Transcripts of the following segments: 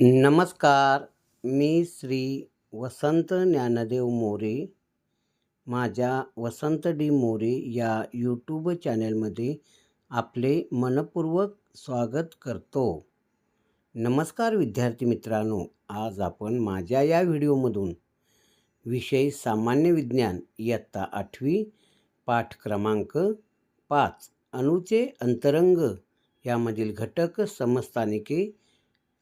नमस्कार मी श्री वसंत ज्ञानदेव मोरे. माझ्या वसंत डी मोरे या यूट्यूब चॅनलमध्ये आपले मनपूर्वक स्वागत करतो. नमस्कार विद्यार्थी मित्रांनो आज आपण माझ्या या व्हिडिओमधून विषय सामान्य विज्ञान इयत्ता आठवी पाठ क्रमांक पाच अणूचे अंतरंग यामधील घटक समस्थानिके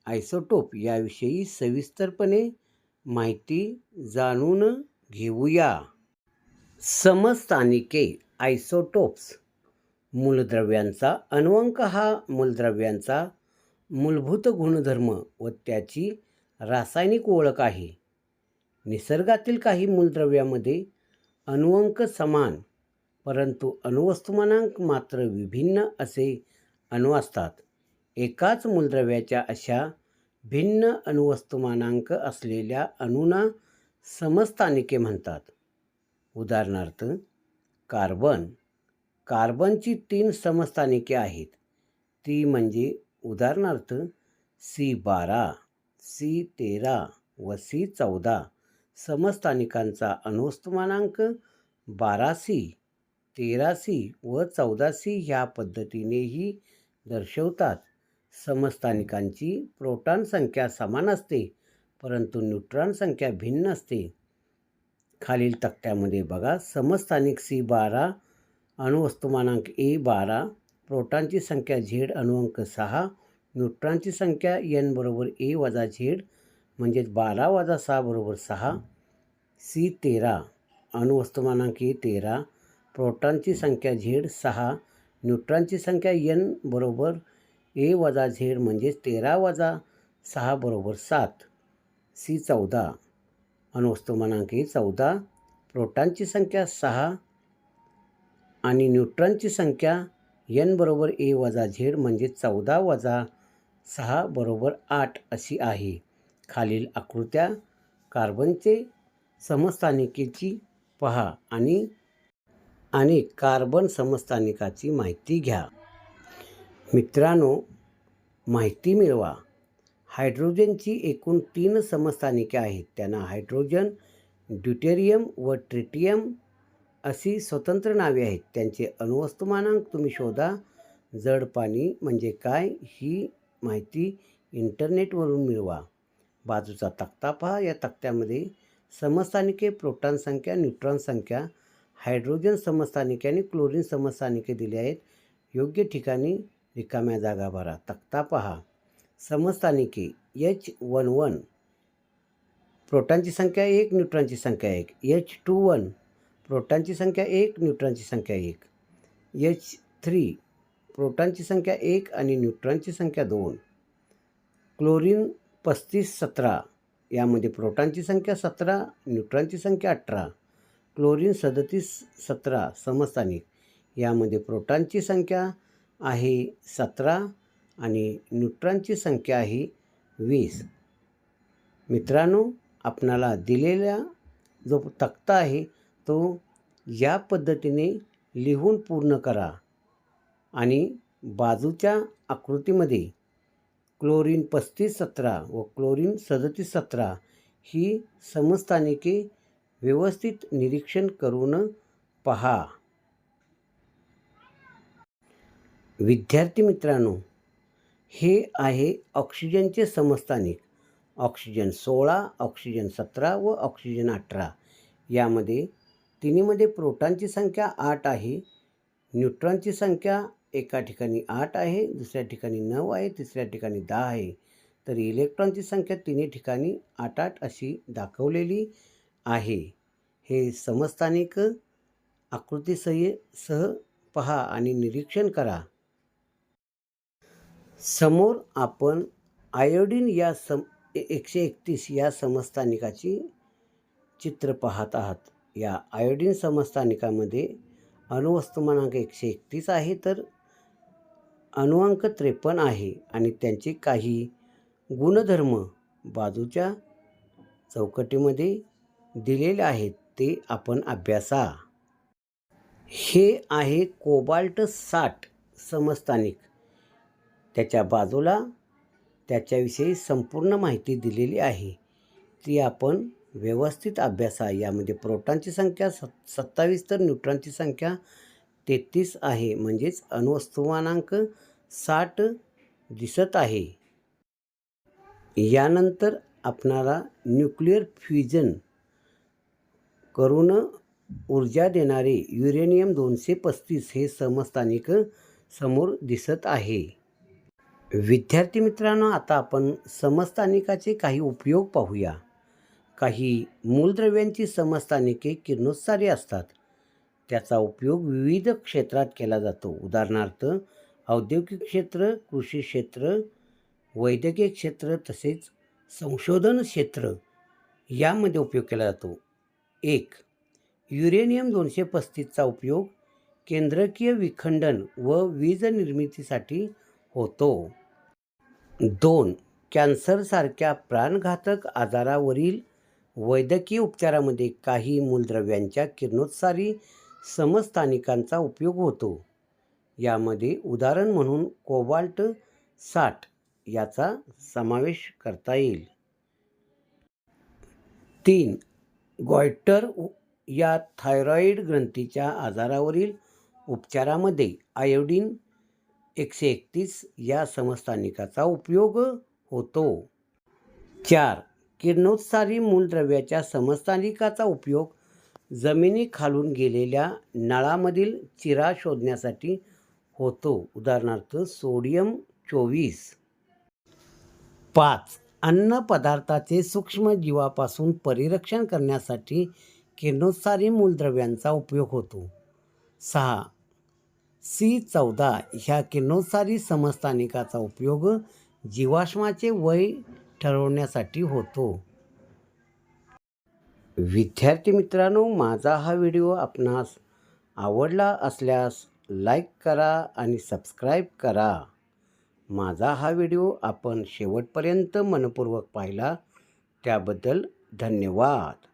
आयसोटोप याविषयी सविस्तरपणे माहिती जाणून घेऊया. समस्थानिके आयसोटोप्स. मूलद्रव्यांचा अणुअंक हा मूलद्रव्यांचा मूलभूत गुणधर्म व त्याची रासायनिक ओळख आहे. निसर्गातील काही मूलद्रव्यामध्ये अणुअंक समान परंतु अणुवस्तुमानांक मात्र विभिन्न असे अणू असतात. एकाच मूलद्रव्याच्या अशा भिन्न अणुवस्तुमानांक असलेल्या अणूंना समस्थानिके म्हणतात. उदाहरणार्थ कार्बन. कार्बनची तीन समस्थानिके आहेत. ती म्हणजे उदाहरणार्थ सी बारा सी तेरा व सी चौदा समस्थानिकांचा अणुवस्तुमानांक बारा सी तेरा सी व चौदा सी ह्या पद्धतीनेही दर्शवतात. समस्थानिकांची प्रोटॉन संख्या समान असते परंतु न्यूट्रॉन संख्या भिन्न असते. खालील तक्त्यामध्ये बघा समस्थानिक सी बारा अणुवस्तुमानांक ए बारा प्रोटॉनची संख्या झेड अणुअंक सहा न्यूट्रॉनची संख्या एन बरोबर ए वजा झेड म्हणजेच बारा वजा सहा बरोबर सहा सी तेरा अणुवस्तुमानांक ए तेरा प्रोटॉनची संख्या झेड सहा न्यूट्रॉनची संख्या एन बरोबर ए वजा झेड म्हणजेच तेरा वजा सहा बरोबर सात. सी चौदा. अणुवस्तुमानांक चौदा. प्रोटॉनची संख्या सहा आणि न्यूट्रॉनची संख्या एन बरोबर ए वजा झेड म्हणजे चौदा वजा सहा बरोबर आठ अशी आहे. खालील आकृत्या कार्बनचे समस्थानिकेची पहा आणि आणि कार्बन समस्थानिकाची माहिती घ्या. मित्रांनो माहिती मिळवा. हायड्रोजनची एकूण तीन समस्थानिके आहेत. त्यांना हायड्रोजन ड्युटेरियम व ट्रिटियम अशी स्वतंत्र नावे आहेत. त्यांचे अणुवस्तुमानांक तुम्ही शोधा. जड पाणी म्हणजे काय ही माहिती इंटरनेटवरून मिळवा. बाजूचा तक्ता पहा. या तक्त्यामध्ये समस्थानिके प्रोटॉन संख्या न्यूट्रॉन संख्या हायड्रोजन समस्थानिके आणि क्लोरीन समस्थानिके दिली आहेत. योग्य ठिकाणी रिकाम्या जागा भरा तक्ता पहा. समस्थानिके एच वन वन प्रोटॉनची संख्या एक न्यूट्रॉनची संख्या एक. एच टू वन प्रोटॉनची संख्या एक न्यूट्रॉनची संख्या एक. एच थ्री प्रोटॉनची संख्या एक आणि न्यूट्रॉनची संख्या दोन. क्लोरीन पस्तीस सतरा. यामध्ये प्रोटॉनची संख्या सतरा न्यूट्रॉनची संख्या अठरा. क्लोरीन सदतीस सतरा समस्थानिक. यामध्ये प्रोटॉनची संख्या आहे सतरा आणि न्यूट्रॉनची संख्या आहे वीस. मित्रांनो आपणाला दिलेला जो तक्ता आहे तो या पद्धतीने लिहून पूर्ण करा आणि बाजूच्या आकृतीमध्ये क्लोरीन पस्तीस सतरा व क्लोरीन सदतीस सतरा ही समस्थानिके व्यवस्थित निरीक्षण करून पहा. विद्यार्थी मित्रांनो हे आहे ऑक्सिजनचे समस्थानिक. ऑक्सिजन सोळा ऑक्सिजन सतरा व ऑक्सिजन अठरा. यामध्ये तिन्हीमध्ये प्रोटॉनची संख्या आठ आहे न्यूट्रॉनची संख्या एका ठिकाणी आठ आहे दुसऱ्या ठिकाणी नऊ आहे तिसऱ्या ठिकाणी दहा आहे. तर इलेक्ट्रॉनची संख्या तिन्ही ठिकाणी आठ आठ अशी दाखवलेली आहे. हे समस्थानिक आकृतीसह सह पहा आणि निरीक्षण करा. समोर आपण आयोडीन या सम एकशे एकतीस या समस्थानिकाची चित्र पाहत आहात. या आयोडीन समस्थानिकामध्ये अणुवस्तुमानांक एकशे एकतीस आहे तर अणुअंक त्रेपन्न आहे आणि त्यांचे काही गुणधर्म बाजूच्या चौकटीमध्ये दिलेले आहेत ते आपण अभ्यासा. हे आहे कोबाल्ट साठ समस्थानिक. त्याच्या बाजूला त्याच्याविषयी संपूर्ण माहिती दिलेली आहे. ती आपण व्यवस्थित अभ्यासा. यामध्ये प्रोटॉनची संख्या सत् सत्तावीस तर न्यूट्रॉनची संख्या तेहतीस आहे. म्हणजेच अणुवस्तुमानांक साठ दिसत आहे. यानंतर आपणाला न्यूक्लिअर फ्युजन करून ऊर्जा देणारे युरेनियम दोनशे पस्तीस हे समस्थानिक समोर दिसत आहे. विद्यार्थी मित्रांनो आता आपण समस्थानिकाचे काही उपयोग पाहूया. काही मूलद्रव्यांची समस्थानिके किरणोत्सारी असतात. त्याचा उपयोग विविध क्षेत्रात केला जातो. उदाहरणार्थ औद्योगिक क्षेत्र कृषी क्षेत्र वैद्यकीय क्षेत्र तसेच संशोधन क्षेत्र यामध्ये उपयोग केला जातो. एक युरेनियम दोनशे पस्तीसचा उपयोग केंद्रकीय विखंडन व वीज निर्मितीसाठी होतो. दोन कॅन्सरसारख्या प्राणघातक आजारावरील वैद्यकीय उपचारामध्ये काही मूलद्रव्यांच्या किरणोत्सारी समस्थानिकांचा उपयोग होतो. यामध्ये उदाहरण म्हणून कोबाल्ट साठ याचा समावेश करता येईल. तीन गॉयटर या थायरॉईड ग्रंथीच्या आजारावरील उपचारामध्ये आयोडीन एकशे एकतीस या समस्थानिकाचा उपयोग होतो. चार किरणोत्सारी मूलद्रव्याच्या समस्थानिकाचा उपयोग जमिनीखालून गेलेल्या नळामधील चिरा शोधण्यासाठी होतो. उदाहरणार्थ सोडियम चोवीस. पाच अन्न पदार्थाचे सूक्ष्मजीवापासून परिरक्षण करण्यासाठी किरणोत्सारी मूलद्रव्यांचा उपयोग होतो. सहा सी चौदा ह्या किरणोत्सारी समस्थानिकाचा उपयोग जीवाश्माचे वय ठरवण्यासाठी होतो. विद्यार्थी मित्रांनो माझा हा व्हिडिओ आपणास आवडला असल्यास लाईक करा आणि सबस्क्राईब करा. माझा हा व्हिडिओ आपण शेवटपर्यंत मनपूर्वक पाहिला त्याबद्दल धन्यवाद.